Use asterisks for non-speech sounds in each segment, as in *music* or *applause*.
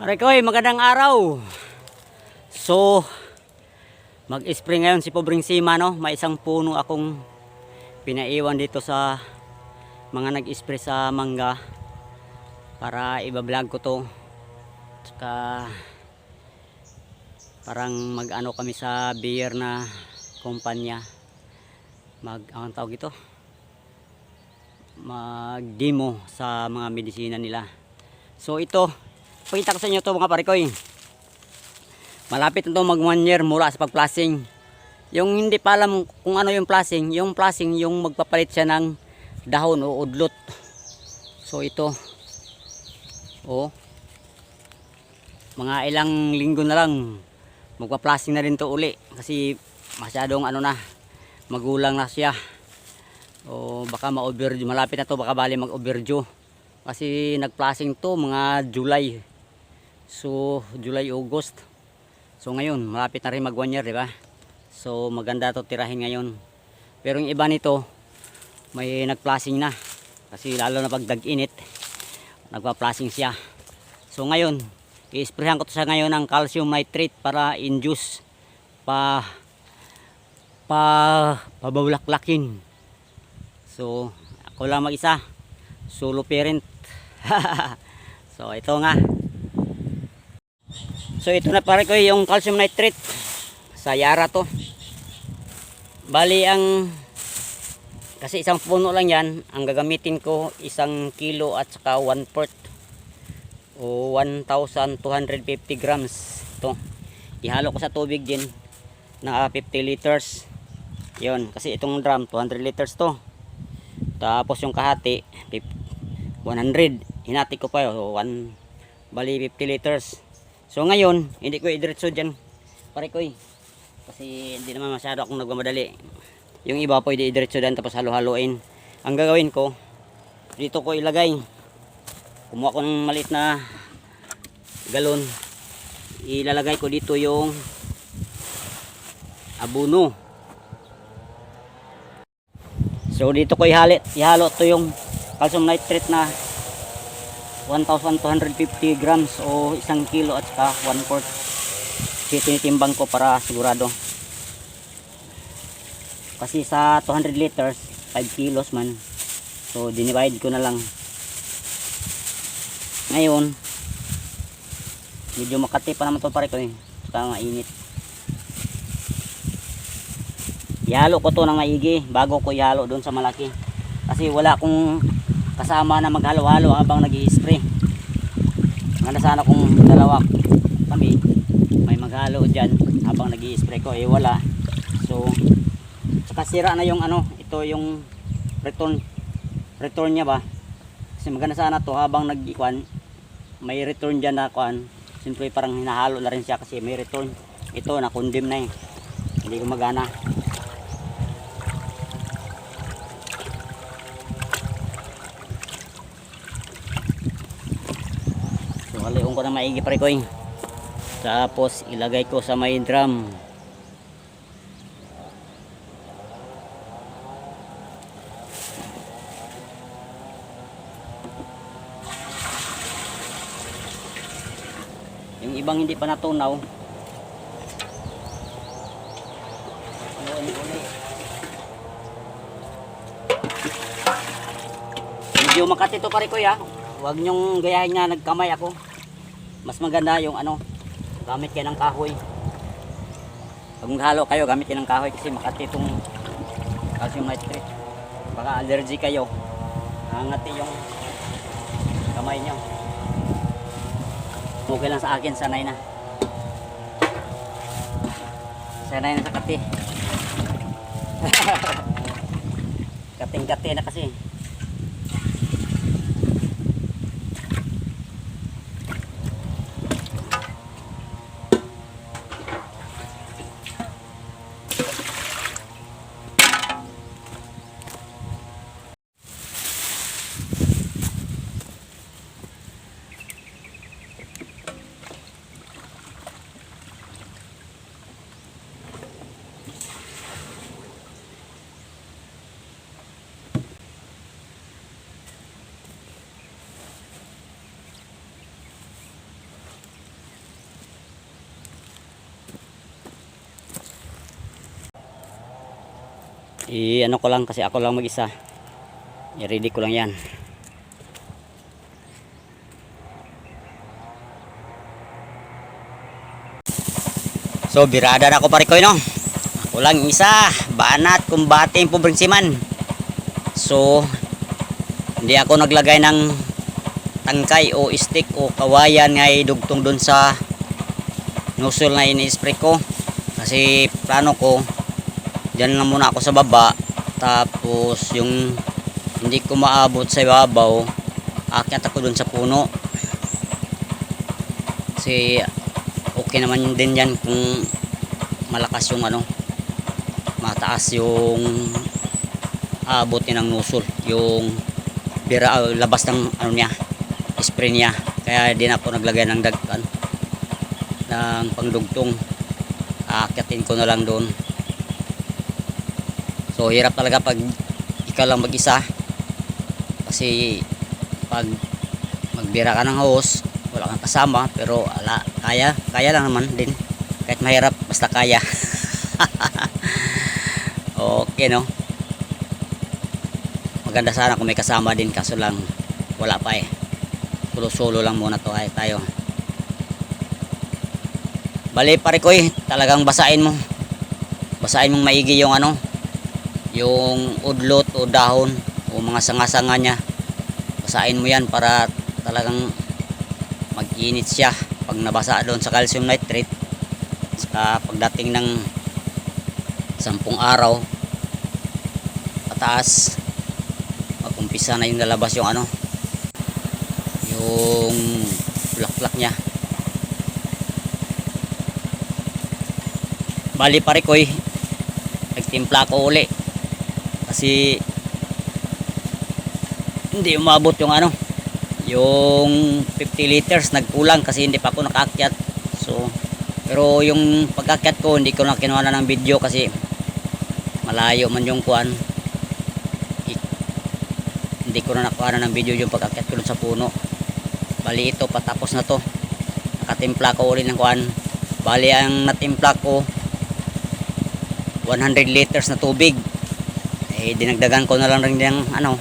Aray ko, magandang araw. So, mag-spray ngayon si Pobreng Sima, no? May isang puno akong pinaiwan dito sa mga nag-spray sa mangga para ibablog ko to. Tsaka parang mag-ano kami sa beer na kumpanya. Mag, ang tawag ito? Mag-demo sa mga medisina nila. So ito, Pakita ko sa inyo to mga parikoy. Malapit na to mag one year mula sa pag-plasing. Yung hindi pa alam kung ano yung plasing, yung plasing yung magpapalit siya ng dahon o udlot. So ito. Oh. Mga ilang linggo na lang magpa-plasing na rin to uli kasi masyadong ano na magulang na siya. O baka ma-overdue, malapit na to baka bali mag-overdue. Kasi nag-plasing to mga July. So, July, August. So, ngayon, malapit na rin mag one year, di ba? So, maganda to tirahin ngayon. Pero yung iba nito, may nag-plasing na. Kasi lalo na pag dag-init, nagpa-plasing siya. So, ngayon, i-sprayhan ko to sa ngayon ng calcium nitrate para induce pa pa pabawlaklakin. So, ako lang mag-isa. Solo parent. *laughs* so, ito nga. So ito na pare ko yung calcium nitrate sa Yara to. Bali ang kasi isang puno lang yan, ang gagamitin ko isang kilo at saka 1 port o 1,250 grams to. Ihalo ko sa tubig din na 50 liters. Yon, kasi itong drum 200 liters to. Tapos yung kahati 100. Hinati ko pa yun, 1 bali 50 liters. So ngayon, hindi ko idiretso dyan. Pare ko eh. Kasi hindi naman masyado akong nagmamadali. Yung iba po idiretso dyan tapos halo-haloin. Ang gagawin ko, dito ko ilagay. Kumuha ko ng maliit na galon. Ilalagay ko dito yung abuno. So dito ko ihalit, ihalo to yung calcium nitrate na 1,250 grams o isang kilo at saka 1 quart tinitimbang ko para sigurado. Kasi sa 200 liters 5 kilos man. So dinivide ko na lang. Ngayon medyo makati pa naman to pare ko eh. Saka mainit. Ihalo ko to ng maigi bago ko ihalo doon sa malaki. Kasi wala akong kasama na maghalo-halo habang nag spray Maganda sana kung dalawa kami may maghalo dyan habang nag spray ko eh wala. So saka sira na yung ano ito yung return return niya ba? Kasi maganda sana to habang nag may return dyan na kuan siyempre parang hinahalo na rin siya kasi may return. Ito na condemn na eh. Hindi gumagana So na maigi pare ko eh. Tapos ilagay ko sa may drum. Yung ibang hindi pa natunaw. Medyo makati to pare ko ya. Huwag nyong gayahin nga nagkamay ako. Mas maganda yung ano, gamit kayo ng kahoy. Pag maghalo kayo, gamit kayo ng kahoy kasi makati itong calcium nitrate. Baka allergy kayo. Hangati yung kamay nyo. Okay lang sa akin, sanay na. Sanay na sa kati. *laughs* Kating-kati na kasi. I ano ko lang kasi ako lang mag-isa. I-ready ko lang yan. So birada na ako pare ko no. Ako lang isa, banat kumbate yung pobrensiman. So hindi ako naglagay ng tangkay o stick o kawayan nga idugtong dun sa nozzle na ini-spray ko. Kasi plano ko Diyan lang muna ako sa baba. Tapos yung hindi ko maabot sa ibabaw, akyat ako dun sa puno. Kasi okay naman din yan kung malakas yung ano, mataas yung aabotin ng nusul. Yung bira, ah, labas ng ano niya, spray niya. Kaya din ako naglagay ng dagkan ng pangdugtong. Aakyatin ko na lang doon. So hirap talaga pag ikaw lang mag-isa. Kasi pag magbira ka ng hose, wala kang kasama pero ala, kaya, kaya lang naman din. Kahit mahirap, basta kaya. *laughs* okay no. Maganda sana kung may kasama din kaso lang wala pa eh. Solo-solo lang muna to ay tayo. Bali pare ko eh, talagang basain mo. Basain mong maigi yung ano, yung udlot o dahon o mga sanga-sanga niya basahin mo yan para talagang mag-init siya pag nabasa doon sa calcium nitrate. Saka pagdating ng sampung araw pataas mag-umpisa na yung lalabas yung ano yung bulaklak niya. Bali pare ko eh nagtimpla ko uli kasi hindi umabot yung ano yung 50 liters. Nagkulang kasi hindi pa ako nakaakyat. So pero yung pagkakyat ko hindi ko na kinuha na ng video kasi malayo man yung kuan hindi ko na nakuha na ng video yung pagkakyat ko sa puno. Bali ito patapos na to. Nakatimpla ko uli ng kuan bali ang natimpla ko 100 liters na tubig eh dinagdagan ko na lang rin yung ano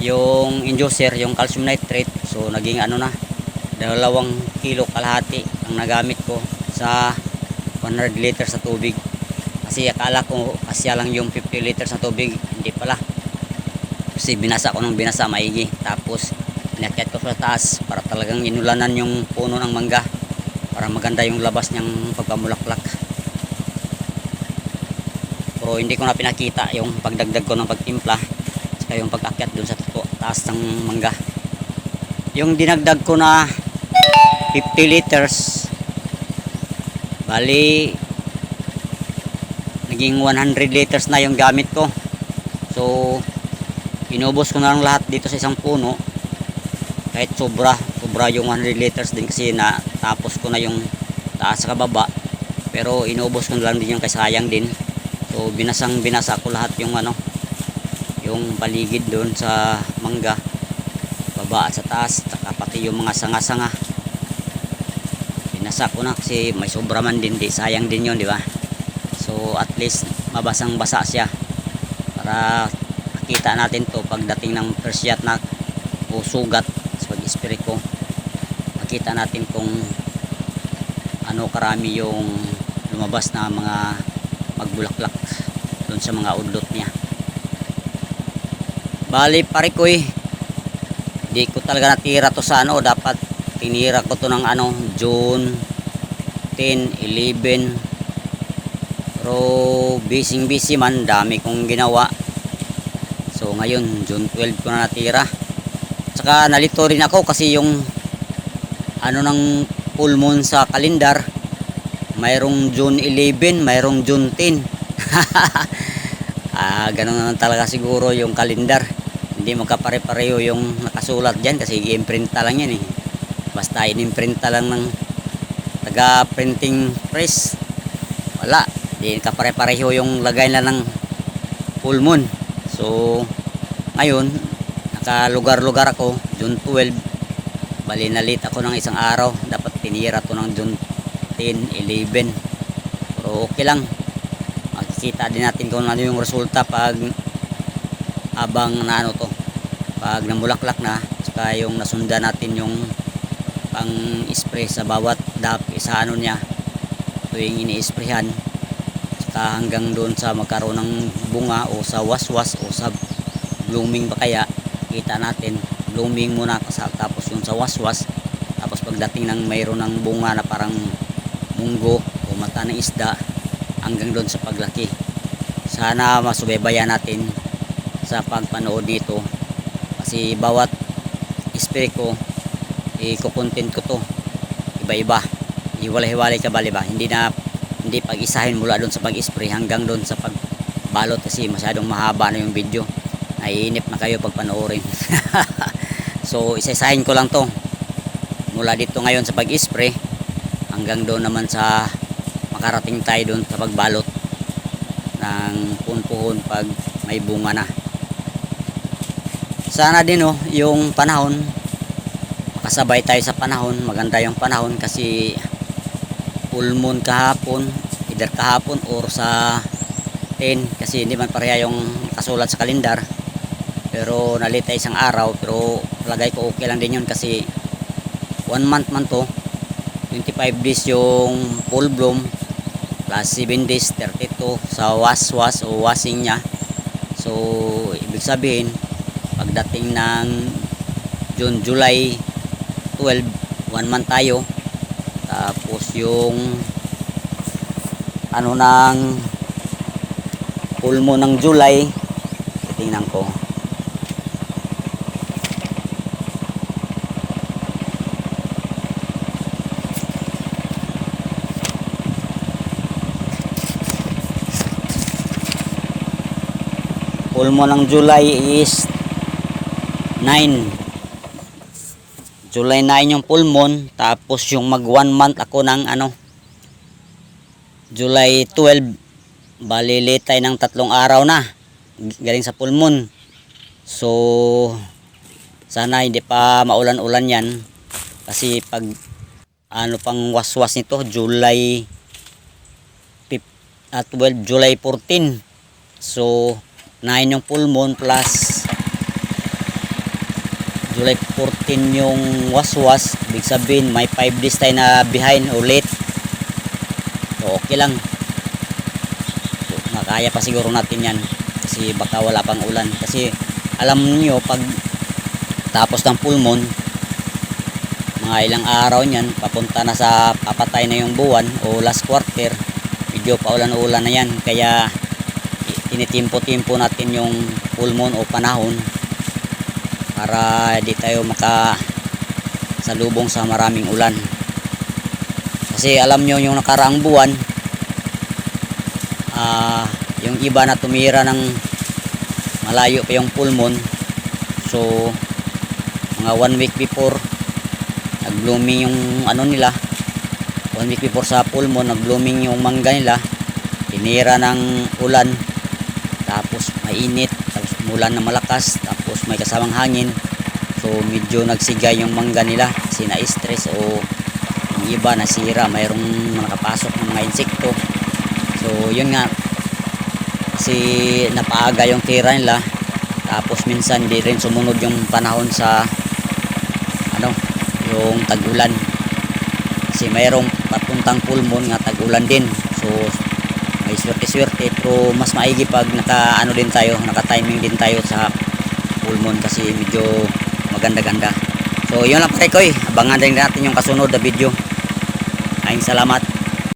yung inducer yung calcium nitrate. So naging ano na dalawang kilo kalahati ang nagamit ko sa 100 liters na tubig. Kasi akala ko kasya lang yung 50 liters na tubig. Hindi pala. Kasi binasa ko ng binasa maigi. Tapos pinakyat ko sa taas para talagang inulanan yung puno ng mangga para maganda yung labas niyang pagkamulaklak pero hindi ko na pinakita yung pagdagdag ko ng pagtimpla saka yung pag-akyat dun sa taas ng mangga. Yung dinagdag ko na 50 liters bali naging 100 liters na yung gamit ko. So inubos ko na lang lahat dito sa isang puno. Kahit sobra sobra yung 100 liters din kasi na tapos ko na yung taas sa kababa. Pero inubos ko na lang din yung kasayang din So binasang binasa ko lahat yung ano yung paligid doon sa mangga. Baba at sa taas saka pati yung mga sanga-sanga. Binasa ko na kasi may sobra man din di sayang din yun di ba? So at least mabasang basa siya para makita natin to pagdating ng first shot na o sugat sa pag-spray ko. Makita natin kung ano karami yung lumabas na mga magbulaklak doon sa mga udlot niya. Bali pare ko eh. Di ko talaga natira to sa ano dapat tinira ko to ng ano June 10, 11 pero busy busy man dami kong ginawa. So ngayon June 12 ko na natira. Tsaka nalito rin ako kasi yung ano ng full moon sa kalendar mayroong June 11, mayroong June 10. *laughs* ah, ganun naman talaga siguro yung kalendar. Hindi magkapare-pareho yung nakasulat diyan kasi i-imprinta lang yan eh. Basta in-imprinta lang ng taga-printing press. Wala. Hindi kapare-pareho yung lagay na ng full moon. So, ngayon, nakalugar-lugar ako, June 12. Bali nalit ako ng isang araw. Dapat tinira to ng June 10, 11. Pero okay lang. makita din natin kung ano yung resulta pag abang na ano to pag namulaklak na saka yung nasunda natin yung pang spray sa bawat dap sa ano niya tuwing ini-sprayhan saka hanggang doon sa magkaroon ng bunga o sa waswas o sa blooming pa kaya kita natin blooming muna tapos yung sa waswas tapos pagdating ng mayroon ng bunga na parang munggo o mata ng isda hanggang doon sa paglaki. Sana masubaybayan natin sa pagpanood dito kasi bawat spray ko i-content ko to. Iba-iba. Hiwalay-hiwalay ka bali ba? Hindi na hindi pag-isahin mula doon sa pag-spray hanggang doon sa pagbalot kasi masyadong mahaba na yung video. Naiinip na kayo pag panoorin. *laughs* So isa-isahin ko lang to mula dito ngayon sa pag-spray hanggang doon naman sa makarating tayo doon sa pagbalot ng punpuhon pag may bunga na. Sana din oh yung panahon makasabay tayo sa panahon maganda yung panahon kasi full moon kahapon either kahapon or sa 10 kasi hindi man pareha yung kasulat sa kalendar. Pero nalita isang araw pero lagay ko okay lang din yun kasi one month man to 25 days yung full bloom plus 7 days 32 sa was was o washing niya. So ibig sabihin pagdating ng June, July 12 one month tayo. Tapos yung ano ng full moon ng July tingnan ko full moon ng July is 9 July 9 yung full moon tapos yung mag one month ako ng ano July 12 bali late tayo ng tatlong araw na galing sa full moon. So sana hindi pa maulan-ulan yan kasi pag ano pang waswas nito July 5, at 12 July 14 so 9 yung full moon plus July 14 yung waswas. Ibig sabihin may 5 days tayo na behind late. So okay lang. So, makaya pa siguro natin yan. Kasi baka wala pang ulan. Kasi alam niyo pag tapos ng full moon mga ilang araw niyan papunta na sa papatay na yung buwan o last quarter medyo paulan-ulan na yan. Kaya tinitimpo-timpo natin yung full moon o panahon para di tayo maka salubong sa maraming ulan. Kasi alam nyo yung nakaraang buwan ah yung iba na tumira ng malayo pa yung full moon so mga one week before nag blooming yung ano nila. One week before sa full moon nag blooming yung mangga nila. Tinira ng ulan tapos mainit tapos mulan na malakas tapos may kasamang hangin. So medyo nagsigay yung mangga nila kasi na-stress o yung iba nasira mayroong nakapasok ng mga insekto. So yun nga kasi napaaga yung tira nila tapos minsan di rin sumunod yung panahon sa ano yung tag-ulan. Kasi mayroong papuntang full moon nga tag-ulan din. So swerte-swerte pero mas maigi pag naka ano din tayo naka timing din tayo sa full moon kasi medyo maganda-ganda. So yun lang pare ko eh abangan din natin yung kasunod na video. Ayong salamat